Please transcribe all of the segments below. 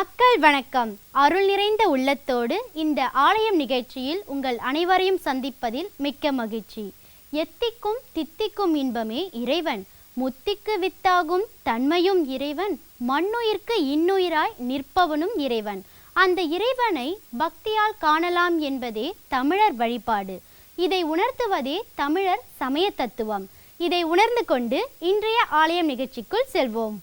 மக்கள் வணக்கம். அருள் நிறைந்த உள்ளத்தோடு இந்த ஆலயம் நிகழ்ச்சியில் உங்கள் அனைவரையும் சந்திப்பதில் மிக்க மகிழ்ச்சி. எத்திக்கும் தித்திக்கும் இன்பமே இறைவன். முத்திக்கு வித்தாகும் தன்மையும் இறைவன். மண்ணுயிர்க்கு இன்னுயிராய் நிற்பவனும் இறைவன். அந்த இறைவனை பக்தியால் காணலாம் என்பதே தமிழர் வழிபாடு. இதை உணர்த்துவதே தமிழர் சமய தத்துவம். இதை உணர்ந்து கொண்டு இன்றைய ஆலயம் நிகழ்ச்சிக்குள் செல்வோம்.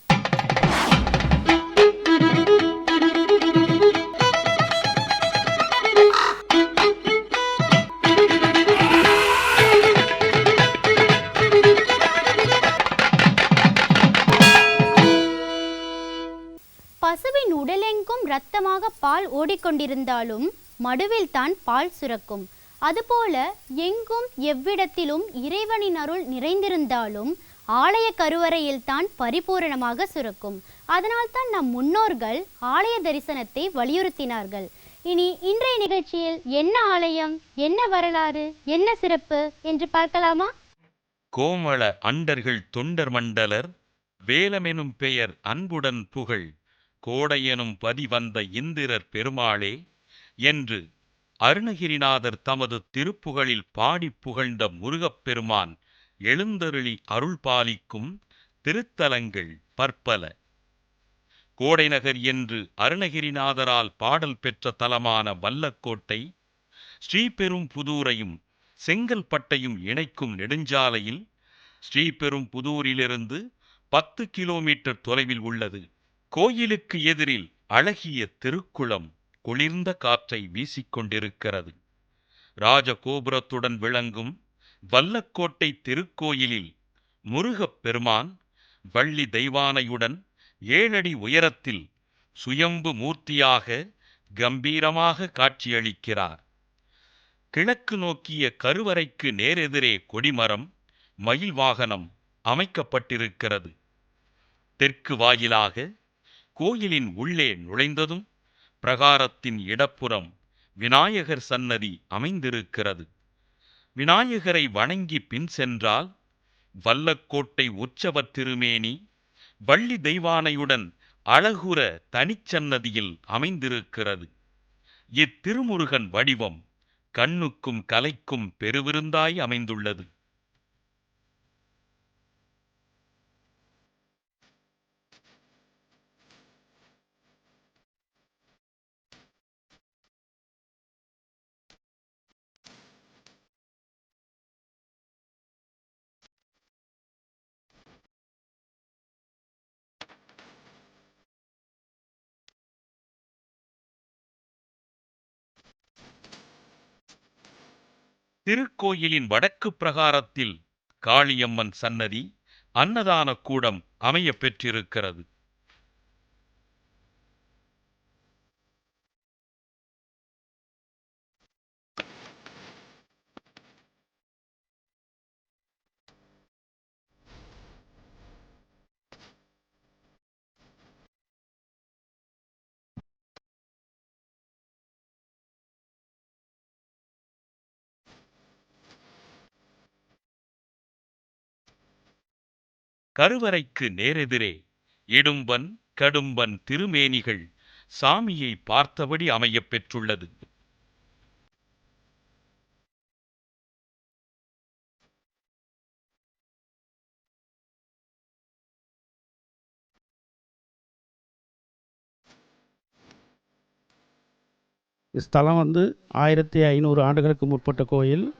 இரத்தமாக பால் ஓடிக்கொண்டிருந்தாலும் மடுவில் தான் பால் சுரக்கும். அதுபோல எங்கும் எவ்விடத்திலும் இறைவனின் அருள் நிறைந்திருந்தாலும் ஆலய கருவறையில் தான் பரிபூரணமாக சுரக்கும். அதனால்தான் நம் முன்னோர்கள் ஆலய தரிசனத்தை வலியுறுத்தினார்கள். இனி இன்றைய நிகழ்ச்சியில் என்ன ஆலயம் என்ன வரலாறு என்ன சிறப்பு என்று பார்க்கலாமா? கோமள அண்டர்கள் தொண்டர் மண்டலர் வேலமெனும் பெயர் அன்புடன் புகழ். கோடையெனும் பதி வந்த இந்திரர் பெருமாளே என்று அருணகிரிநாதர் தமது திருப்புகழில் பாடிப் புகழ்ந்த முருகப்பெருமான் எழுந்தருளி அருள் பாலிக்கும் திருத்தலங்கள் பற்பல. கோடைநகர் என்று அருணகிரிநாதரால் பாடல் பெற்ற தலமான வல்லக்கோட்டை ஸ்ரீபெரும்புதூரையும் செங்கல்பட்டையும் இணைக்கும் நெடுஞ்சாலையில் ஸ்ரீபெரும்புதூரிலிருந்து பத்து கிலோமீட்டர் தொலைவில் உள்ளது. கோயிலுக்கு எதிரில் அழகிய திருக்குளம் குளிர்ந்த காற்றை வீசிக்கொண்டிருக்கிறது. ராஜகோபுரத்துடன் விளங்கும் வல்லக்கோட்டை திருக்கோயிலில் முருகப் பெருமான் வள்ளி தெய்வானையுடன் ஏழடி உயரத்தில் சுயம்பு மூர்த்தியாக கம்பீரமாக காட்சியளிக்கிறார். கிழக்கு நோக்கிய கருவறைக்கு நேரெதிரே கொடிமரம் மயில் வாகனம் அமைக்கப்பட்டிருக்கிறது. தெற்கு வாயிலாக கோயிலின் உள்ளே நுழைந்ததும் பிரகாரத்தின் இடப்புறம் விநாயகர் சன்னதி அமைந்திருக்கிறது. விநாயகரை வணங்கி பின் சென்றால் வல்லக்கோட்டை உற்சவத் திருமேனி வள்ளி தெய்வானையுடன் அழகுற தனிச்சன்னதியில் அமைந்திருக்கிறது. இத்திருமுருகன் வடிவம் கண்ணுக்கும் கலைக்கும் பெருவிருந்தாய் அமைந்துள்ளது. திருக்கோயிலின் வடக்கு பிரகாரத்தில் காளியம்மன் சன்னதி அன்னதான கூடம் அமைய பெற்றிருக்கிறது. கருவறைக்கு நேரெதிரே. இடும்பன் கடும்பன் திருமேனிகள் சாமியை பார்த்தபடி அமையப் பெற்றுள்ளது. ஸ்தலம் வந்து ஆயிரத்தி ஐநூறு ஆண்டுகளுக்கு முற்பட்ட கோயில்.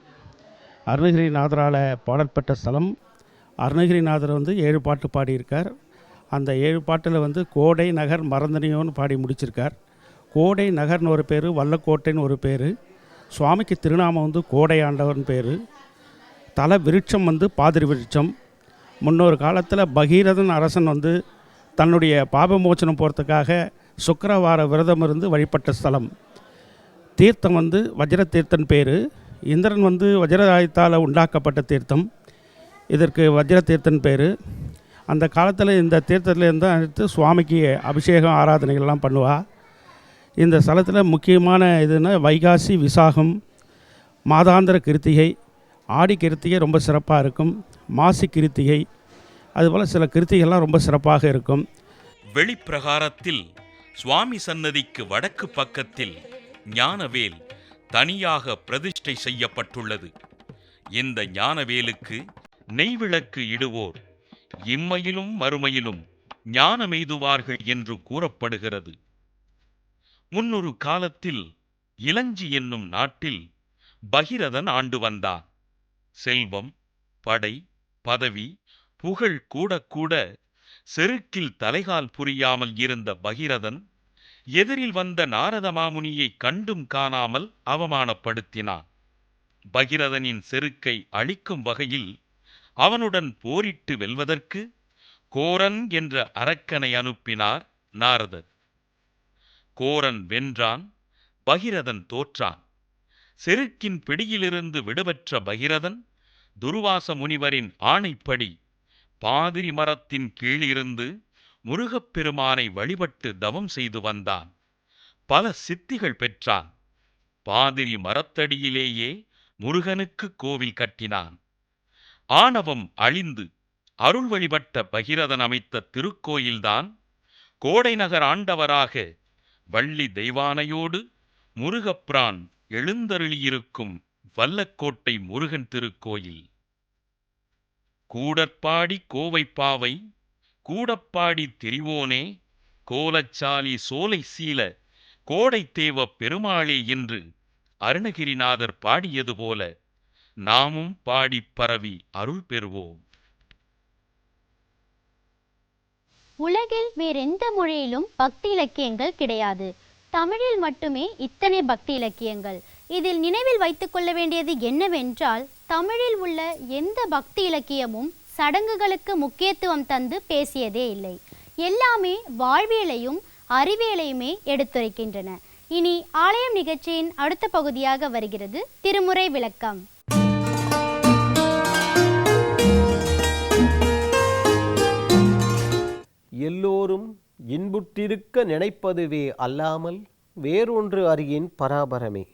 அருணகிரிநாதரால் பாடற்பட்ட ஸ்தலம். அருணகிரிநாதர் வந்து ஏழு பாட்டு பாடியிருக்கார். அந்த ஏழு பாட்டில் வந்து கோடை நகர் மறந்தனியோன்னு பாடி முடிச்சிருக்கார். கோடை நகர்னு ஒரு பேர் வல்லக்கோட்டைன்னு ஒரு பேர் சுவாமிக்கு திருநாமம் வந்து கோடை ஆண்டவர்னு பேர் தல விருட்சம் வந்து பாதிரி விருட்சம். முன்னொரு காலத்தில் பகீரதன் அரசன் வந்து தன்னுடைய பாபமோச்சனம் போகிறதுக்காக சுக்கரவார விரதம் இருந்து வழிபட்ட ஸ்தலம். தீர்த்தம் வந்து வஜ்ர தீர்த்தன் பேர். இந்திரன் வந்து வஜ்ரதாயத்தால் உண்டாக்கப்பட்ட தீர்த்தம். இதற்கு வஜ்ர தீர்த்தன் பேர். அந்த காலத்தில் இந்த தீர்த்தத்துலேருந்து தான் எடுத்து சுவாமிக்கு அபிஷேகம் ஆராதனைகள்லாம் பண்ணுவாள் இந்த ஸ்தலத்தில் முக்கியமான இதுன்னா வைகாசி விசாகம் மாதாந்திர கிருத்திகை ஆடி கிருத்திகை ரொம்ப சிறப்பாக இருக்கும். மாசி கிருத்திகை அதுபோல் சில கிருத்திகள்லாம் ரொம்ப சிறப்பாக இருக்கும். வெளிப்பிரகாரத்தில் சுவாமி சன்னதிக்கு வடக்கு பக்கத்தில் ஞானவேல் தனியாக பிரதிஷ்டை செய்யப்பட்டுள்ளது. இந்த ஞானவேலுக்கு நெய்விளக்கு இடுவோர். இம்மையிலும் மறுமையிலும் ஞானமெய்துவார்கள் என்று கூறப்படுகிறது. முன்னொரு காலத்தில் இளஞ்சி என்னும் நாட்டில் பகிரதன் ஆண்டு வந்தான். செல்வம் படை பதவி புகழ் கூட கூட செருக்கில் தலைகால் புரியாமல் இருந்த பகிரதன் எதிரில் வந்த நாரத மாமுனியை கண்டும் காணாமல் அவமானப்படுத்தினான். பகிரதனின் செருக்கை அழிக்கும் வகையில் அவனுடன் போரிட்டு வெல்வதற்கு கோரன் என்ற அரக்கனை அனுப்பினார் நாரதர். கோரன் வென்றான் பகிரதன் தோற்றான். செருக்கின் பிடியிலிருந்து விடுபெற்ற பகிரதன் துருவாச முனிவரின் ஆணைப்படி பாதிரி மரத்தின் கீழிருந்து முருகப்பெருமானை வழிபட்டு தவம் செய்து வந்தான். பல சித்திகள் பெற்றான். பாதிரி மரத்தடியிலேயே முருகனுக்கு கோவில் கட்டினான். ஆணவம் அழிந்து அருள் வழிபட்ட பகிரதன் அமைத்த திருக்கோயில்தான் கோடைநகர் ஆண்டவராக வள்ளி தெய்வானையோடு முருகப்பிரான் எழுந்தருளியிருக்கும் வல்லக்கோட்டை முருகன் திருக்கோயில். கூடற்பாடி கோவைப்பாவை கூடப்பாடி திரிவோனே கோலச்சாலி சோலை சீல கோடைத்தேவ பெருமாளே என்று அருணகிரிநாதர் பாடியது போல நாமும் பாடிப் பரவி அருள் பெறுவோம். உலகில் வேறெந்த மொழியிலும் பக்தி இலக்கியங்கள் கிடையாது. தமிழில் மட்டுமே இத்தனை பக்தி இலக்கியங்கள். இதில் நினைவில் வைத்துக் கொள்ள வேண்டியது என்னவென்றால் தமிழில் உள்ள எந்த பக்தி இலக்கியமும் சடங்குகளுக்கு முக்கியத்துவம் தந்து பேசியதே இல்லை. எல்லாமே வாழ்வியலையும் அறிவியலையுமே எடுத்துரைக்கின்றன. இனி ஆலயம் நிகழ்ச்சியின் அடுத்த பகுதியாக வருகிறது. திருமுறை விளக்கம். எல்லோரும் இன்புற்றிருக்க நினைப்பதுவே அல்லாமல் வேறொன்று அறியின் பராபரமே.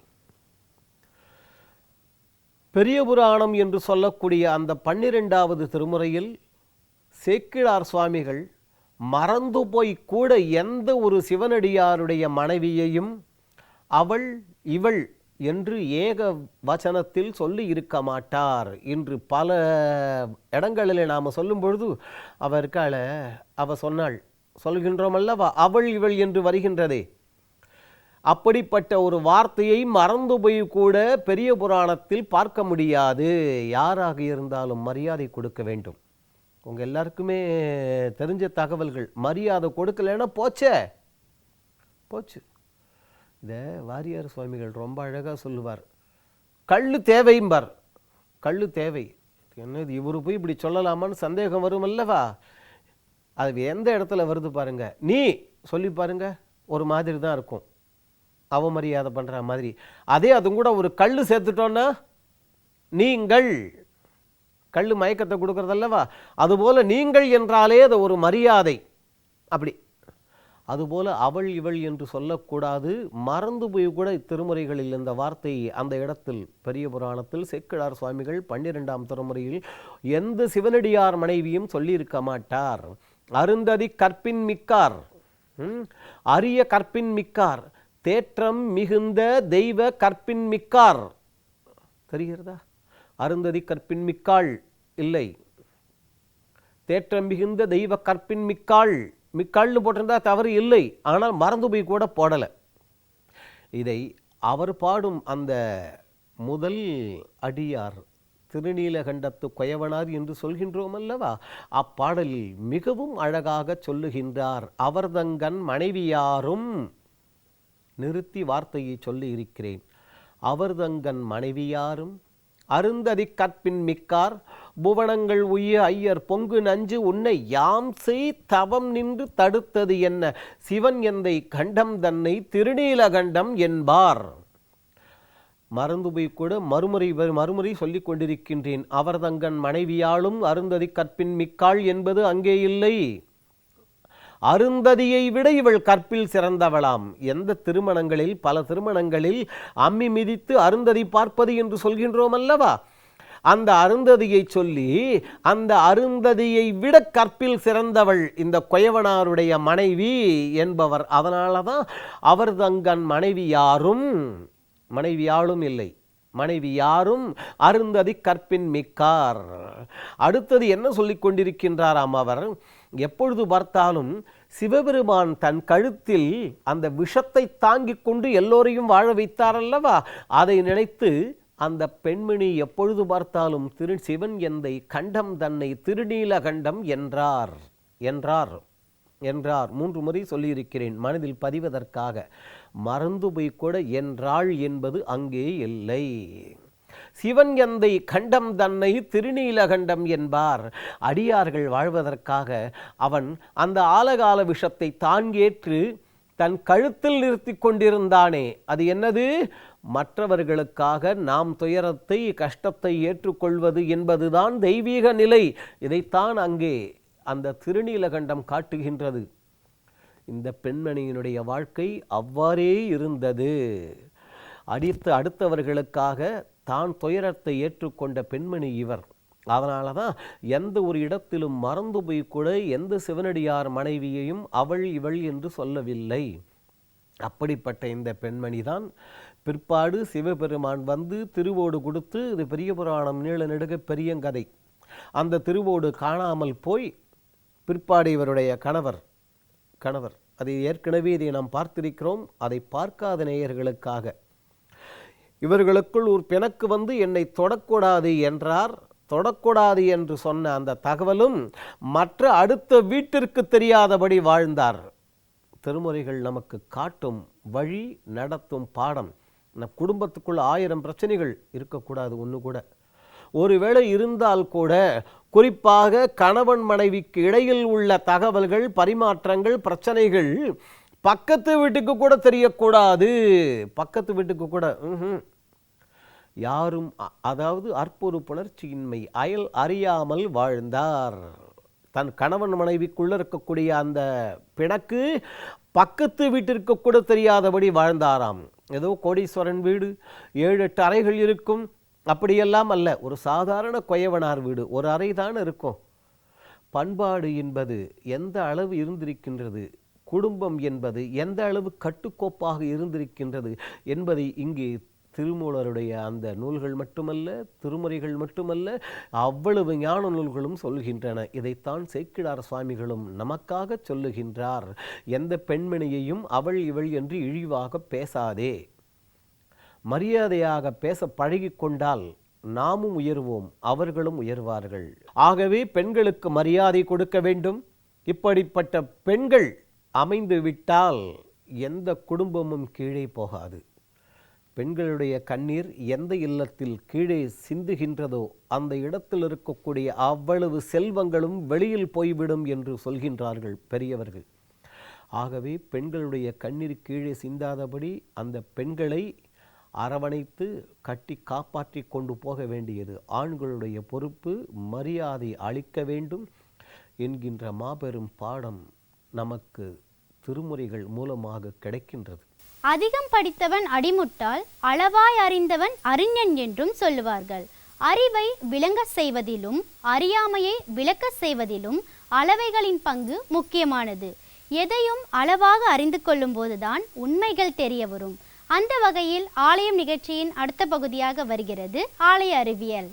பெரிய புராணம் என்று சொல்லக்கூடிய அந்த பன்னிரெண்டாவது திருமுறையில் சேக்கிழார் சுவாமிகள் மறந்து போய் கூட எந்த ஒரு சிவனடியாருடைய மனைவியையும் அவள் இவள் என்று ஏக வசனத்தில் சொல்லி இருக்க மாட்டார். என்று பல இடங்களில் நாம் சொல்லும் பொழுது அவ இருக்காள அவ சொன்னாள் சொல்கின்றோம் அல்லவா அவள் இவள் என்று வருகின்றதே. அப்படிப்பட்ட ஒரு வார்த்தையை மறந்து போய் கூட பெரிய புராணத்தில் பார்க்க முடியாது. யாராக இருந்தாலும் மரியாதை கொடுக்க வேண்டும். உங்கள் எல்லாருக்குமே தெரிஞ்ச தகவல்கள் மரியாதை கொடுக்கலைன்னா போச்சே. போச்சு. இதை வாரியார் சுவாமிகள் ரொம்ப அழகாக சொல்லுவார். கல் தேவைம்பார் கல் தேவை. என்னது இவரு போய் இப்படி சொல்லலாமான்னு சந்தேகம் வரும் அல்லவா? அது எந்த இடத்துல வருது பாருங்க. நீ சொல்லி பாருங்க. ஒரு மாதிரி தான் இருக்கும். அவமரியாதை பண்ணுற மாதிரி. அதே அதுவும் கூட ஒரு கல் சேர்த்துட்டோன்னா நீங்கள் கல் மயக்கத்தை கொடுக்குறதல்லவா? அதுபோல் நீங்கள் என்றாலே அது ஒரு மரியாதை. அப்படி. அதுபோல அவள் இவள் என்று சொல்லக்கூடாது. மறந்து போய் கூட திருமுறைகளில் இந்த வார்த்தை அந்த இடத்தில் பெரிய புராணத்தில் சேக்கிழார் சுவாமிகள் பன்னிரெண்டாம் திருமுறையில் எந்த சிவனடியார் மனைவியும் சொல்லியிருக்க மாட்டார். அருந்ததி கற்பின் மிக்கார். அரிய கற்பின் மிக்கார். தேற்றம் மிகுந்த தெய்வ கற்பின் மிக்கார். தெரிகிறதா? அருந்ததி கற்பின் மிக்காள் இல்லை. தேற்றம் மிகுந்த தெய்வ கற்பின் மிக்காள். மிக்காள்னு போட்டிருந்தா தவறு இல்லை. ஆனால் மறந்து போய் கூட போடலை. இதை அவர் பாடும் அந்த முதல் அடியார் திருநீலகண்டத்து கொயவனார் என்று சொல்கின்றோம் அல்லவா அப்பாடலில் மிகவும் அழகாக சொல்லுகின்றார். அவர்தங்கன் மனைவியாரும் நிறுத்தி வார்த்தையை சொல்லி இருக்கிறேன் அவர்தங்கன் மனைவியாரும் அருந்ததி கற்பின் மிக்கார் புவனங்கள் உய்ய ஐயர் பொங்கு நஞ்சு உன்னை யாம் செய் தவம் நின்று தடுத்தது என்ன? சிவன் எந்தை கண்டம் தன்னை திருநீலகண்டம் என்பார். மறந்து போய் கூட மறுமுறை மறுமுறை சொல்லிக் கொண்டிருக்கின்றேன். அவர்தங்கன் மனைவியாலும் அருந்ததி கற்பின் மிக்காள் என்பது அங்கே இல்லை. அருந்ததியை விட இவள் கற்பில் சிறந்தவளாம். எந்த திருமணங்களில் பல திருமணங்களில் அம்மி மிதித்து அருந்ததி பார்ப்பது என்று சொல்கின்றோம் அல்லவா அந்த அருந்ததியை சொல்லி அந்த அருந்ததியை விட கற்பில் சிறந்தவள் இந்த கொயவனாருடைய மனைவி என்பவர். அதனால தான் அவர் தங்கன் மனைவி யாரும் மனைவி யாரும் இல்லை. மனைவி யாரும் அருந்ததி கற்பின் மிக்கார் அடுத்தது என்ன சொல்லிக் கொண்டிருக்கின்றாராம் அவர்? எப்பொழுது பார்த்தாலும் சிவபெருமான் தன் கழுத்தில் அந்த விஷத்தை தாங்கிக் கொண்டு எல்லோரையும் வாழ வைத்தார் அல்லவா? அதை நினைத்து அந்த பெண்மணி எப்பொழுது பார்த்தாலும் திரு சிவன் எந்தை கண்டம் தன்னை திருநீலகண்டம் என்றார். என்றார். என்றார். மூன்று முறை சொல்லியிருக்கிறேன். மனதில் பதிவதற்காக. மறந்து போய் கூட என்றாள் என்பது அங்கே இல்லை. சிவன் எந்தை கண்டம் தன்னை திருநீலகண்டம் என்பார். அடியார்கள் வாழ்வதற்காக அவன் அந்த ஆலகால விஷத்தை தாங்கேற்று தன் கழுத்தில் நிறுத்தி கொண்டிருந்தானே. அது என்னது? மற்றவர்களுக்காக நாம் துயரத்தை கஷ்டத்தை ஏற்றுக்கொள்வது என்பதுதான் தெய்வீக நிலை. இதைத்தான் அங்கே அந்த திருநீலகண்டம் காட்டுகின்றது. இந்த பெண்மணியினுடைய வாழ்க்கை அவ்வாறே இருந்தது. அடித்து அடுத்தவர்களுக்காக தான் துயரத்தை ஏற்றுக்கொண்ட பெண்மணி இவர். அதனால தான் எந்த ஒரு இடத்திலும் மறந்து போய் கூட எந்த சிவனடியார் மனைவியையும் அவள் இவள் என்று சொல்லவில்லை. அப்படிப்பட்ட இந்த பெண்மணி தான் பிற்பாடு சிவபெருமான் வந்து திருவோடு கொடுத்து இது பெரிய புராணம் நீள நெடுக பெரியங்கதை. அந்த திருவோடு காணாமல் போய் பிற்பாடு இவருடைய கணவர் கணவர். அதை ஏற்கனவே இதை நாம் பார்த்திருக்கிறோம். அதை பார்க்காத நேயர்களுக்காக. இவர்களுக்குள் ஒரு பிணக்கு வந்து என்னை தொடக்கூடாது என்றார். தொடக்கூடாது என்று சொன்ன அந்த தகவலும் மற்ற அடுத்த வீட்டிற்கு தெரியாதபடி வாழ்ந்தார். திருமுறைகள் நமக்கு காட்டும் வழி நடத்தும் பாடம். நம் குடும்பத்துக்குள் ஆயிரம் பிரச்சனைகள் இருக்கக்கூடாது ஒன்று கூட. ஒருவேளை இருந்தால் கூட குறிப்பாக கணவன் மனைவிக்கு இடையில் உள்ள தகவல்கள் பரிமாற்றங்கள் பிரச்சனைகள் பக்கத்து வீட்டுக்கு கூட தெரியக்கூடாது. பக்கத்து வீட்டுக்கு கூட ம்ஹும். யாரும் அ- அதாவது அற்பொரு புணர்ச்சியின்மை அயல் அறியாமல் வாழ்ந்தார். தன் கணவன் மனைவிக்குள்ள இருக்கக்கூடிய அந்த பிணக்கு பக்கத்து வீட்டிற்கு கூட தெரியாதபடி வாழ்ந்தாராம். ஏதோ கோடீஸ்வரன் வீடு ஏழு எட்டு அறைகள் இருக்கும். அப்படியெல்லாம் அல்ல ஒரு சாதாரண கொயவனார் வீடு ஒரு அறை தான் இருக்கும். பண்பாடு என்பது எந்த அளவு இருந்திருக்கின்றது? குடும்பம் என்பது எந்த அளவு கட்டுக்கோப்பாக இருந்திருக்கின்றது என்பதை இங்கே திருமூலருடைய அந்த நூல்கள் மட்டுமல்ல திருமுறைகள் மட்டுமல்ல அவ்வளவு ஞான நூல்களும் சொல்கின்றன. இதைத்தான் சேக்கிடார் சுவாமிகளும் நமக்காக சொல்லுகின்றார். எந்த பெண்மணியையும் அவள் இவள் என்று இழிவாக பேசாதே. மரியாதையாக பேச பழகிக்கொண்டால் நாமும் உயர்வோம் அவர்களும் உயர்வார்கள். ஆகவே பெண்களுக்கு மரியாதை கொடுக்க வேண்டும். இப்படிப்பட்ட பெண்கள் அமைந்து விட்டால் எந்த குடும்பமும் கீழே போகாது. பெண்களுடைய கண்ணீர் எந்த இல்லத்தில் கீழே சிந்துகின்றதோ அந்த இடத்தில் இருக்கக்கூடிய அவ்வளவு செல்வங்களும் வெளியில் போய்விடும் என்று சொல்கின்றார்கள் பெரியவர்கள். ஆகவே பெண்களுடைய கண்ணீர் கீழே சிந்தாதபடி அந்த பெண்களை அரவணைத்து கட்டி காப்பாற்றி கொண்டு போக வேண்டியது. ஆண்களுடைய பொறுப்பு மரியாதை அளிக்க வேண்டும் என்கின்ற மாபெரும் பாடம் நமக்கு திருமுறைகள் மூலமாக கிடைக்கின்றது. அதிகம் படித்தவன் அடிமுட்டால் அளவாய் அறிந்தவன் அறிஞன் என்றும் சொல்லுவார்கள். அறிவை விளங்கச் செய்வதிலும் அறியாமையை விளக்கச் செய்வதிலும் அளவைகளின் பங்கு முக்கியமானது. எதையும் அளவாக அறிந்து கொள்ளும் போதுதான் உண்மைகள் தெரிய வரும். அந்த வகையில் ஆலயம் நிகழ்ச்சியின் அடுத்த பகுதியாக வருகிறது ஆலய அறிவியல்.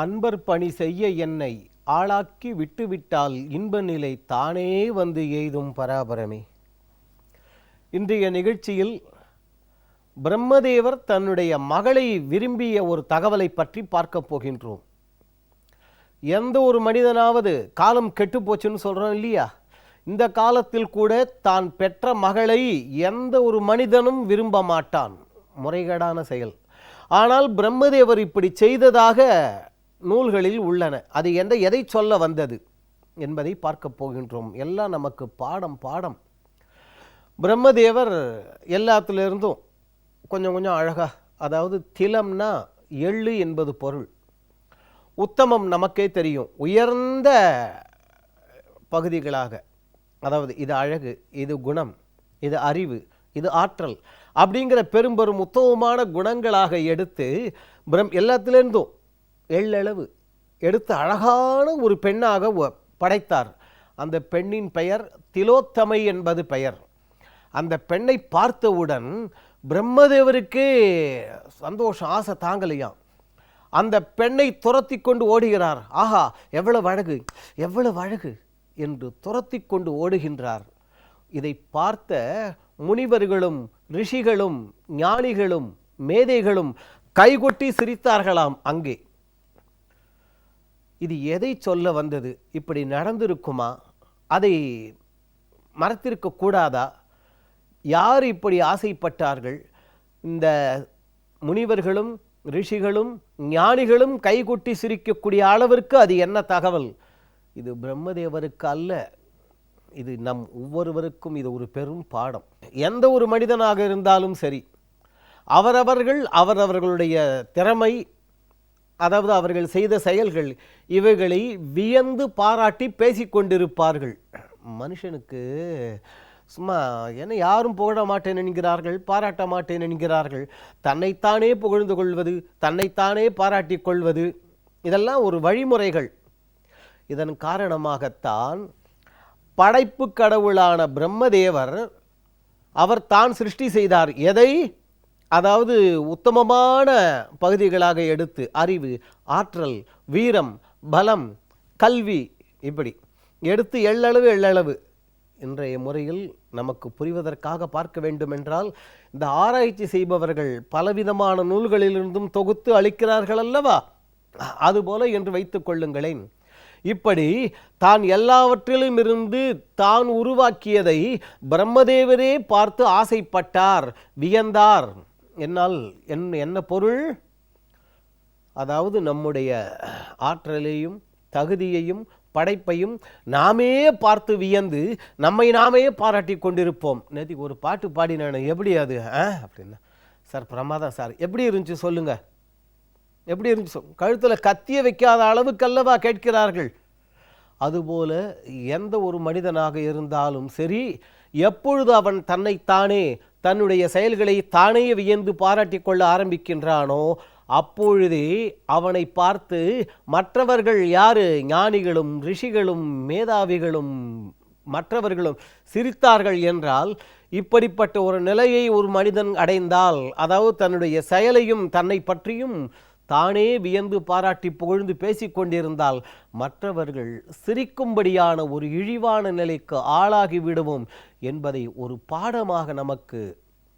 அன்பர் பணி செய்ய என்னை ஆளாக்கி விட்டுவிட்டால் இன்ப நிலை தானே வந்து எய்தும் பராபரமே. இன்றைய நிகழ்ச்சியில் பிரம்மதேவர் தன்னுடைய மகளை விரும்பிய ஒரு தகவலை பற்றி பார்க்க போகின்றோம். எந்த ஒரு மனிதனாவது காலம் கெட்டு போச்சுன்னு சொல்கிறோம் இல்லையா? இந்த காலத்தில் கூட தான் பெற்ற மகளை எந்த ஒரு மனிதனும் விரும்ப மாட்டான். முறைகேடான செயல். ஆனால் பிரம்மதேவர் இப்படி செய்ததாக நூல்களில் உள்ளன. அது எந்த எதை சொல்ல வந்தது என்பதை பார்க்க போகின்றோம். எல்லாம் நமக்கு பாடம் பாடம். பிரம்மதேவர் எல்லாத்துலேருந்தும் கொஞ்சம் கொஞ்சம் அழகாக அதாவது திலம்னா எள்ளு என்பது பொருள். உத்தமம் நமக்கே தெரியும். உயர்ந்த பகுதிகளாக. அதாவது இது அழகு இது குணம் இது அறிவு இது ஆற்றல் அப்படிங்கிற பெரும்பெரும் உத்தமமான குணங்களாக எடுத்து பிரம் எல்லாத்திலேருந்தும் எள்ளளவு. எடுத்து அழகான ஒரு பெண்ணாக படைத்தார். அந்த பெண்ணின் பெயர் திலோத்தமை என்பது பெயர். அந்த பெண்ணை பார்த்தவுடன் பிரம்மதேவருக்கே சந்தோஷம் ஆசை தாங்கலையாம். அந்த பெண்ணை துரத்தி கொண்டு ஓடுகிறார். ஆஹா எவ்வளவு அழகு எவ்வளவு அழகு! என்று துரத்தி கொண்டு ஓடுகின்றார். இதை பார்த்த முனிவர்களும் ரிஷிகளும் ஞானிகளும் மேதைகளும் கைகொட்டி சிரித்தார்களாம் அங்கே. இது எதை சொல்ல வந்தது? இப்படி நடந்திருக்குமா? அதை மறத்திருக்க கூடாதா? யார் இப்படி ஆசைப்பட்டார்கள்? இந்த முனிவர்களும் ரிஷிகளும் ஞானிகளும் கைகொட்டி சிரிக்கக்கூடிய அளவிற்கு அது என்ன தகவல்? இது பிரம்மதேவருக்கு அல்ல. இது நம் ஒவ்வொருவருக்கும் இது ஒரு பெரும் பாடம். எந்த ஒரு மனிதனாக இருந்தாலும் சரி அவரவர்கள் அவரவர்களுடைய திறமை அதாவது அவர்கள் செய்த செயல்கள் இவைகளை வியந்து பாராட்டி பேசிக்கொண்டிருப்பார்கள் மனுஷனுக்கு சும்மா என்ன யாரும் புகழ மாட்டேன் என்கிறார்கள் பாராட்ட மாட்டேன் என்கிறார்கள். தன்னைத்தானே புகழ்ந்து கொள்வது தன்னைத்தானே பாராட்டி கொள்வது இதெல்லாம் ஒரு வழிமுறைகள். இதன் காரணமாகத்தான் படைப்பு கடவுளான பிரம்மதேவர் அவர் தான் சிருஷ்டி செய்தார். எதை? அதாவது உத்தமமான பகுதிகளாக எடுத்து அறிவு ஆற்றல் வீரம் பலம் கல்வி இப்படி எடுத்து எள்ளளவு எள்ளளவு இன்றைய முறையில் நமக்கு புரிவதற்காக பார்க்க வேண்டுமென்றால் இந்த ஆராய்ச்சி செய்பவர்கள் பலவிதமான நூல்களிலிருந்தும் தொகுத்து அளிக்கிறார்கள் அல்லவா? அதுபோல என்று வைத்துக் கொள்ளுங்களேன். இப்படி தான் எல்லாவற்றிலும் இருந்து தான் உருவாக்கியதை பிரம்மதேவரே பார்த்து ஆசைப்பட்டார் வியந்தார். என்னால் என் என்ன பொருள்? அதாவது நம்முடைய ஆற்றலையும் தகுதியையும் படைப்பையும் நாமே பார்த்து வியந்து நம்மை நாமே பாராட்டி கொண்டிருப்போம். நேற்றுக்கு ஒரு பாட்டு பாடினேன் எப்படி அது ஆ? அப்படின்னா சார் பிரமாதம் சார். எப்படி இருந்துச்சு சொல்லுங்கள் எப்படி இருந்துச்சு சொல் கழுத்தில் கத்திய வைக்காத அளவுக்கல்லவா கேட்கிறார்கள். அதுபோல எந்த ஒரு மனிதனாக இருந்தாலும் சரி எப்பொழுது அவன் தன்னைத்தானே தன்னுடைய செயல்களை தானே வியந்து பாராட்டிக்கொள்ள ஆரம்பிக்கின்றானோ அப்பொழுதே அவனை பார்த்து மற்றவர்கள் யாரு? ஞானிகளும் ரிஷிகளும் மேதாவிகளும் மற்றவர்களும் சிரித்தார்கள் என்றால் இப்படிப்பட்ட ஒரு நிலையை ஒரு மனிதன் அடைந்தால் அதாவது தன்னுடைய செயலையும் தன்னை பற்றியும் தானே வியந்து பாராட்டி புகழ்ந்து பேசிக் கொண்டிருந்தால் மற்றவர்கள் சிரிக்கும்படியான ஒரு இழிவான நிலைக்கு ஆளாகிவிடுவோம் என்பதை ஒரு பாடமாக நமக்கு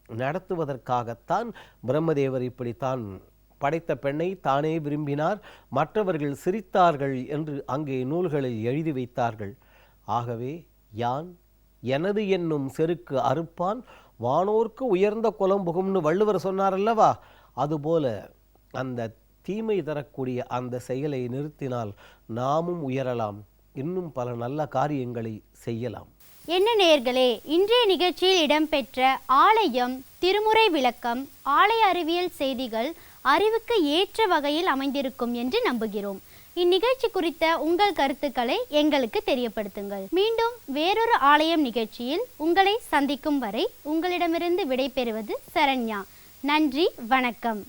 நடத்துவதற்காகத்தான் பிரம்மதேவர் இப்படித்தான் படைத்த பெண்ணை தானே விரும்பினார். மற்றவர்கள் சிரித்தார்கள் என்று அங்கே நூல்களில் எழுதி வைத்தார்கள். ஆகவே யான் எனது என்னும் செருக்கு அறுப்பான். வானோர்க்கு உயர்ந்த குலம் புகும்னு வள்ளுவர் சொன்னார் அல்லவா? அதுபோல அந்த தீமை தரக்கூடிய அந்த செயலை நிறுத்தினால் நாமும் உயரலாம். இன்னும் பல நல்ல காரியங்களை செய்யலாம். என்ன நேர்களே இன்றைய நிகழ்ச்சியில் இடம்பெற்ற ஆலயம் திருமுறை விளக்கம் ஆலய அறிவியல் செய்திகள் அறிவுக்கு ஏற்ற வகையில் அமைந்திருக்கும் என்று நம்புகிறோம். இந்நிகழ்ச்சி குறித்த உங்கள் கருத்துக்களை எங்களுக்கு தெரியப்படுத்துங்கள். மீண்டும் வேறொரு ஆலயம் நிகழ்ச்சியில் உங்களை சந்திக்கும் வரை உங்களிடமிருந்து விடைபெறுவது சரண்யா. நன்றி வணக்கம்.